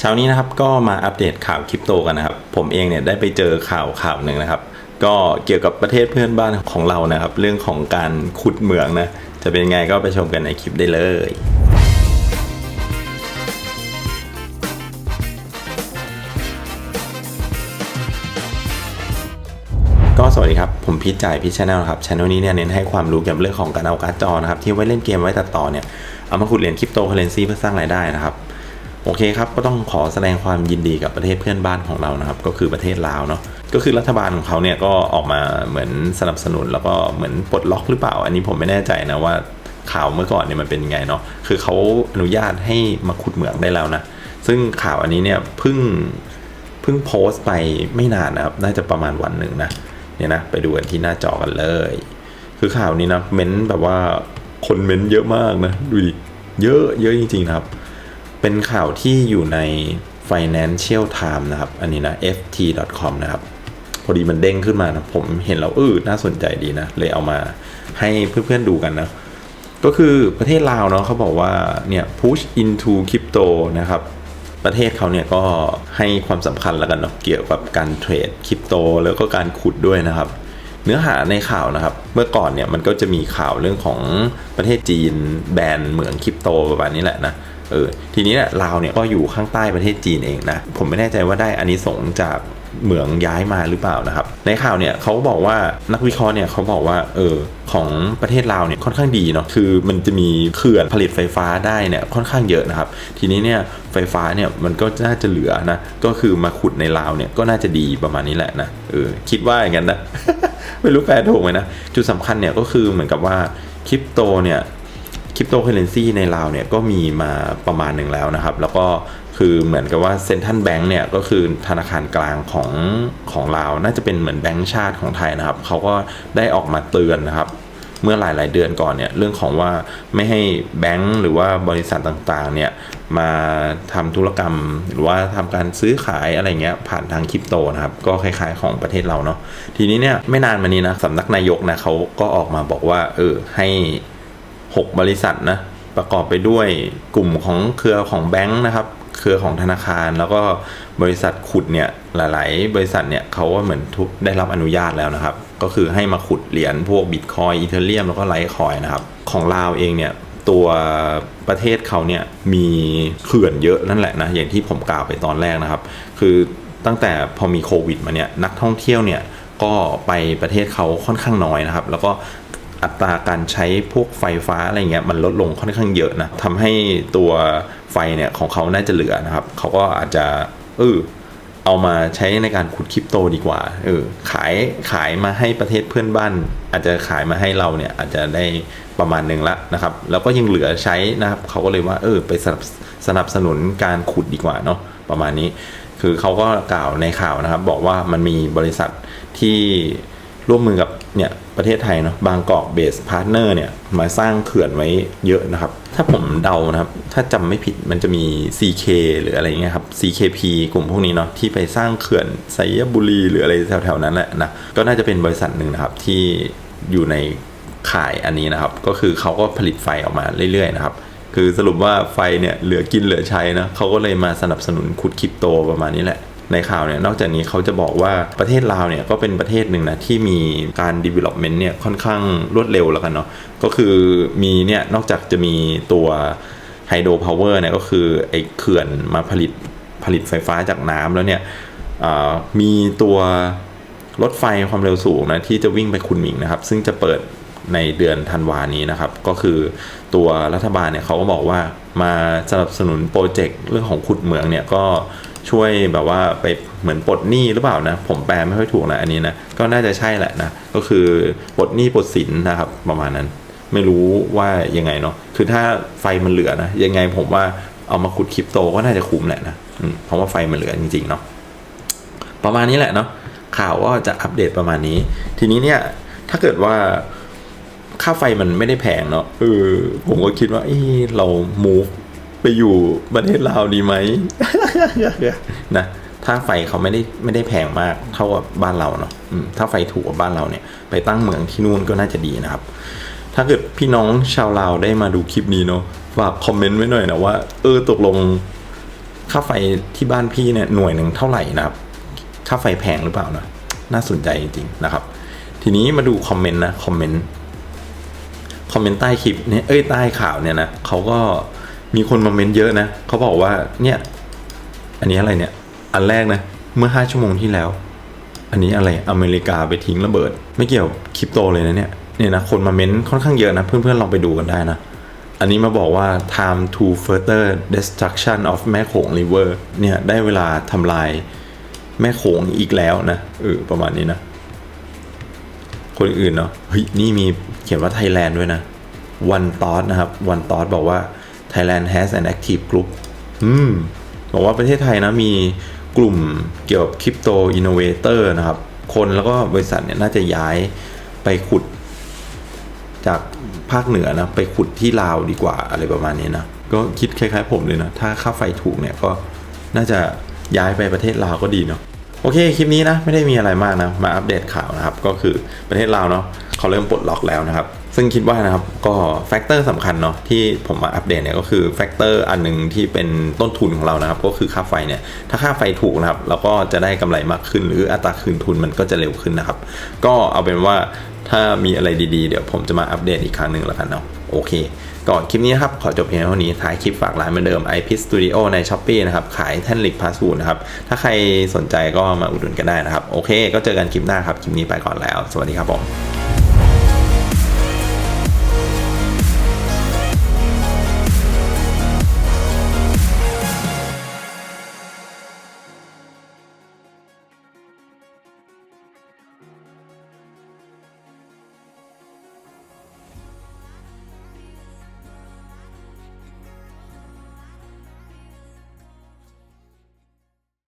เช้านี้นะครับก็มาอัปเดตข่าวคริปโตกันนะครับ ผมเองเนี่ยได้ไปเจอข่าวข่าวหนึ่งนะครับ ก็เกี่ยวกับประเทศเพื่อนบ้านของเรานะครับ เรื่องของการขุดเหมืองนะ จะเป็นไงก็ไปชมกันในคลิปได้เลยก็สวัสดีครับ ผมพีชจ่ายพีชชาแนลครับช anel นี้เนี่ยเน้นให้ความรู้เกี่ยวกับเรื่องของการเอาการ์ดจอนะครับ ที่ไว้เล่นเกมไว้ตัดต่อเนี่ย เอามาขุดเหรียญคริปโตเคอเรนซีเพื่อสร้างรายได้นะครับ โอเคครับก็ต้องขอแสดงความยินดีกับประเทศเพื่อนบ้านของเรานะครับ ก็คือประเทศลาวเนาะก็คือรัฐบาลของเขาเนี่ยก็ออกมาเหมือนสนับสนุนแล้วก็เหมือนปลดล็อกหรือเปล่า อันนี้ผมไม่แน่ใจนะว่าข่าวเมื่อก่อนเนี่ยมันเป็นยังไงเนาะคือเขาอนุญาตให้มาขุดเหมืองได้แล้วนะซึ่งข่าวอันนี้เนี่ยเพิ่งเพิ่งโพสต์ไปไม่นานนะครับน่าจะประมาณวันหนึ่งนะเนี่ยนะไปดูกันที่หน้าจอกันเลย คือข่าวนี้นะเม้นต์แบบว่าคนเม้นต์เยอะมากนะดูดิเยอะเยอะจริงๆนะครับ เป็นข่าวที่อยู่ใน Financial Time นะครับ อันนี้นะ ft.com นะครับ พอดีมันเด้งขึ้นมานะ ผมเห็นแล้วเออน่าสนใจดีนะ เลยเอามาให้เพื่อนๆดูกันนะ ก็คือประเทศลาวเนาะเขาบอกว่าเนี่ย push into crypto นะครับ ประเทศเขาเนี่ยก็ให้ความสำคัญแล้วกันเนาะเกี่ยวกับการเทรดคริปโตแล้วก็การขุดด้วยนะครับเนื้อหาในข่าวนะครับ เมื่อก่อนเนี่ยมันก็จะมีข่าวเรื่องของประเทศจีนแบนเหมืองคริปโตประมาณนี้แหละนะ เออทีนี้เนี่ยลาวเนี่ยก็อยู่ข้างใต้ประเทศจีนเองนะผมไม่แน่ใจว่าได้อานิสงส์จากเหมืองย้ายมาหรือเปล่านะครับ ในข่าวเนี่ยเขาบอกว่านักวิเคราะห์เนี่ยเขาบอกว่าเออของประเทศลาวเนี่ยค่อนข้างดีเนาะคือมันจะมีเขื่อนผลิตไฟฟ้าได้เนี่ยค่อนข้างเยอะนะครับ ทีนี้เนี่ยไฟฟ้าเนี่ยมันก็น่าจะเหลือนะก็คือมาขุดในลาวเนี่ยก็น่าจะดีประมาณนี้แหละนะเออคิดว่าอย่างนั้นนะไม่รู้แปลถูกไหมนะจุดสำคัญเนี่ยก็คือเหมือนกับว่าคริปโตเนี่ย คริปโตเคอเรนซีในลาวเนี่ยก็มีมาประมาณหนึ่งแล้วนะครับ แล้วก็คือเหมือนกับว่าเซ็นทรัลแบงก์เนี่ยก็คือธนาคารกลางของของลาว น่าจะเป็นเหมือนแบงก์ชาติของไทยนะครับ เขาก็ได้ออกมาเตือนนะครับ เมื่อหลาย ๆ เดือนก่อนเนี่ยเรื่องของว่าไม่ให้แบงก์หรือว่าบริษัทต่างๆเนี่ยมาทำธุรกรรมหรือว่าทำการซื้อขายอะไรเงี้ยผ่านทางคริปโตนะครับ ก็คล้ายๆของประเทศเราเนาะทีนี้เนี่ยไม่นานมานี้นะสำนักนายกนะเขาก็ออกมาบอกว่าเออให้ 6 บริษัทนะประกอบไปด้วยกลุ่มของเครือของแบงค์นะครับเครือของธนาคาร แล้วก็บริษัทขุดเนี่ยหลาย ๆ บริษัทเนี่ยเขาก็เหมือนทุกได้รับอนุญาตแล้วนะครับ ก็คือให้มาขุดเหรียญพวกบิตคอยอีเทเรียมแล้วก็ไลท์คอยนะครับ ของลาวเองเนี่ยตัวประเทศเขาเนี่ยมีเขื่อนเยอะนั่นแหละนะอย่างที่ผมกล่าวไปตอนแรกนะครับ คือตั้งแต่พอมีโควิดมาเนี่ยนักท่องเที่ยวเนี่ยก็ไปประเทศเขาค่อนข้างน้อยนะครับ แล้วก็ อัตราการใช้พวกไฟฟ้าอะไรเงี้ยมันลดลงค่อนข้างเยอะนะทำให้ตัวไฟเนี่ยของเขาน่าจะเหลือนะครับเขาก็อาจจะเออเอามาใช้ในการขุดคริปโตดีกว่าเออขายขายมาให้ประเทศเพื่อนบ้าน อาจจะขายมาให้เราเนี่ยอาจจะได้ประมาณหนึ่งละนะครับ แล้วก็ยังเหลือใช้นะครับเขาก็เลยว่าเออไปสนับสนับสนุนการขุดดีกว่าเนาะประมาณนี้ คือเขาก็กล่าวในข่าวนะครับ บอกว่ามันมีบริษัทที่ร่วมมือกับเนี่ย ประเทศไทยเนาะบางกอกเบสพาร์ทเนอร์เนี่ยมาสร้างเขื่อนไว้เยอะนะครับ ถ้าผมเดานะครับ ถ้าจำไม่ผิดมันจะมี CK หรืออะไรเงี้ยครับ CKP กลุ่มพวกนี้เนาะที่ไปสร้างเขื่อนไซยบุรีหรืออะไรแถวๆนั้นแหละนะก็น่าจะเป็นบริษัทหนึ่งนะครับที่อยู่ในข่ายอันนี้นะครับ ก็คือเขาก็ผลิตไฟออกมาเรื่อยๆนะครับคือสรุปว่าไฟเนี่ยเหลือกินเหลือใช้นะเขาก็เลยมาสนับสนุนขุดคริปโตประมาณนี้แหละ ในข่าวเนี่ยนอกจากนี้เขาจะบอกว่าประเทศลาวเนี่ยก็เป็นประเทศหนึ่งนะที่มีการ development เนี่ยค่อนข้างรวดเร็วแล้วกันเนาะก็คือมีเนี่ยนอกจากจะมีตัวไฮโดรพาวเวอร์เนี่ยก็คือไอ้เขื่อนมาผลิตผลิตไฟฟ้าจากน้ำแล้วเนี่ยมีตัวรถไฟความเร็วสูงนะที่จะวิ่งไปคุนหมิงนะครับ ซึ่งจะเปิดในเดือนธันวานี้นะครับ ก็คือตัวรัฐบาลเนี่ยเขาก็บอกว่ามาสนับสนุนโปรเจกต์เรื่องของขุดเหมืองเนี่ยก็ ช่วยแบบว่าไปเหมือนปลดหนี้หรือเปล่านะ ผมแปลไม่ค่อยถูกนะอันนี้นะก็น่าจะใช่แหละนะก็คือปลดหนี้ปลดสินนะครับประมาณนั้น ไม่รู้ว่ายังไงเนาะคือถ้าไฟมันเหลือนะยังไงผมว่าเอามาขุดคริปโตก็น่าจะคุ้มแหละนะเพราะว่าไฟมันเหลือจริงๆเนาะประมาณนี้แหละเนาะข่าวก็จะอัปเดตประมาณนี้ ทีนี้เนี่ยถ้าเกิดว่าค่าไฟมันไม่ได้แพงเนาะเออผมก็คิดว่าเออเรา move ไปอยู่ประเทศลาวดีไหมนะถ้าไฟเขาไม่ได้ไม่ได้แพงมากเท่ากับบ้านเราเนาะอืมถ้าไฟถูกกว่าบ้านเราเนี่ย ไปตั้งเมืองที่นู่นก็น่าจะดีนะครับ ถ้าเกิดพี่น้องชาวลาวได้มาดูคลิปนี้เนาะฝากคอมเมนต์ไว้หน่อยนะว่าเออตกลงค่าค่าไฟที่บ้านพี่เนี่ยหน่วยหนึ่งเท่าไหร่นะครับ ค่าไฟแพงหรือเปล่านะน่าสนใจจริงๆนะครับ ทีนี้มาดูคอมเมนต์นะคอมเมนต์คอมเมนต์ใต้คลิปเนี่ยเอ้ยใต้ข่าวเนี่ยนะเขาก็ มีคนมาเมนต์เยอะนะเขาบอกว่าเนี่ย อันนี้อะไรเนี่ย อันแรกนะ เมื่อ5ชั่วโมงที่แล้ว อันนี้อะไรอเมริกาไปทิ้งระเบิด ไม่เกี่ยวคริปโตเลยนะเนี่ยเนี่ยนะคนมาเม้นค่อนข้างเยอะนะ เพื่อนๆลองไปดูกันได้นะ อันนี้มาบอกว่า time to further destruction of แม่โขง river เนี่ยได้เวลาทำลายแม่โขงอีกแล้วนะเออประมาณนี้นะ คนอื่นเนาะเฮ้ยนี่มีเขียนว่าไทยแลนด์ด้วยนะ one thought นะครับ one thought บอกว่า Thailand has an active group อืมบอกว่าประเทศไทยนะมีกลุ่มเกี่ยวกับคริปโตอินโนเวเตอร์นะครับ คนแล้วก็บริษัทเนี่ยน่าจะย้ายไปขุด จากภาคเหนือนะ ไปขุดที่ลาวดีกว่าอะไรประมาณนี้นะ ก็คิดคล้ายๆผมเลยนะ ถ้าค่าไฟถูกเนี่ยก็น่าจะย้ายไปประเทศลาวก็ดีเนาะโอเค คลิปนี้นะ ไม่ได้มีอะไรมากนะ มาอัปเดตข่าวนะครับ ก็คือประเทศลาวเนาะเขาเริ่มปลดล็อกแล้วนะครับ ซึ่งคิดว่านะครับก็แฟกเตอร์สำคัญเนาะที่ผมมาอัปเดตเนี่ยก็คือแฟกเตอร์อันหนึ่งที่เป็นต้นทุนของเรานะครับ ก็คือค่าไฟเนี่ยถ้าค่าไฟถูกนะครับเราก็จะได้กำไรมากขึ้น หรืออัตราคืนทุนมันก็จะเร็วขึ้นนะครับ ก็เอาเป็นว่าถ้ามีอะไรดีๆ เดี๋ยวผมจะมาอัปเดตอีกครั้งหนึ่งแล้วกันเนาะโอเคก่อนคลิปนี้นะครับ ขอจบเพียงเท่านี้ท้ายคลิปฝากร้านเหมือนเดิม i p Studio ใน s h อ p e e นะครับ ขายแท่นลิกพาสูนะครับ ถ้าใครสนใจก็มาอุดหนุนกันได้นะครับ โอเค ก็เจอกันคลิปหน้าครับ คลิปนี้ไปก่อนแล้ว สวัสดีครับผม